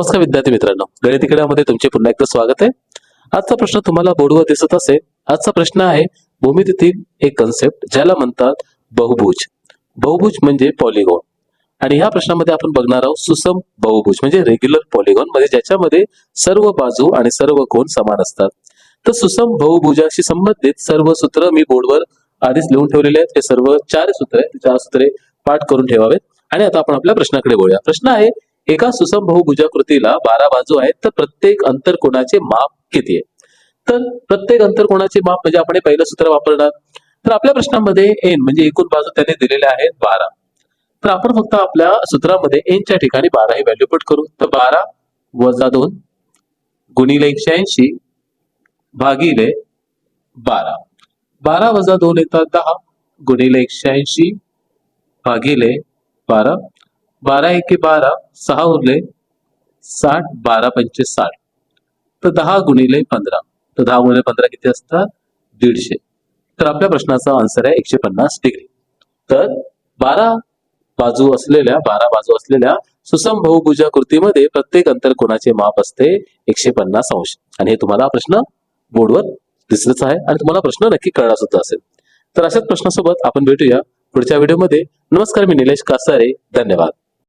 नमस्कार विद्यार्थी मित्रांनो. गणितिकड्यामध्ये तुमचे पुन्हा एकदा स्वागत आहे. आजचा प्रश्न तुम्हाला बोर्डवर दिसत असेल. आजचा प्रश्न आहे भूमितीतील एक कन्सेप्ट ज्याला म्हणतात बहुभुज. बहुभुज म्हणजे पॉलिगॉन आणि ह्या प्रश्नामध्ये आपण बघणार आहोत सुसम बहुभुज म्हणजे रेग्युलर पॉलिगॉन म्हणजे ज्याच्यामध्ये सर्व बाजू आणि सर्व कोण समान असतात. तर सुसम बहुभुजाशी संबंधित सर्व सूत्र मी बोर्डवर आधीच लिहून ठेवलेले आहेत. हे सर्व चार सूत्र आहेत. चार सूत्रे पाठ करून ठेवावेत. आणि आता आपण आपल्या प्रश्नाकडे बोलूया प्रश्न आहे एका सुसम भुजाकृतीला बारा बाजू आहेत तर प्रत्येक अंतरकोणाचे माप किती आहे? तर प्रत्येक अंतरकोणाचे माप म्हणजे आपण हे पहिलं सूत्र वापरणार? तर आपल्या प्रश्नामध्ये एन म्हणजे एकूण बाजू त्याने दिलेल्या आहेत बारा. तर आपण फक्त आपल्या सूत्रामध्ये एनच्या ठिकाणी बारा ही व्हॅल्यू पुट करू. तर बारा वजा दोन गुणिले एकशे ऐंशी भागिले बारा. बारा वजा दोन येतात दहा गुणिले एकशे ऐंशी भागिले बारा. बारा एके बारा सहा उरले साठ बारा पंचे साठ. तर दहा गुणिले पंधरा. तर दहा गुणिले पंधरा किती असतात? दीडशे. तर आपल्या प्रश्नाचा आन्सर आहे एकशे पन्नास डिग्री तर बारा बाजू असलेल्या बारा बाजू असलेल्या सुसम बहुभुजा कृतीमध्ये प्रत्येक अंतर कोणाचे माप असते? एकशे पन्नास अंश. आणि हे तुम्हाला प्रश्न बोर्डवर दिसलंच आहे आणि तुम्हाला प्रश्न नक्की कळला सुद्धा असेल. तर अशाच प्रश्नासोबत आपण भेटूया पुढच्या व्हिडिओमध्ये. नमस्कार मी निलेश कासारे. धन्यवाद.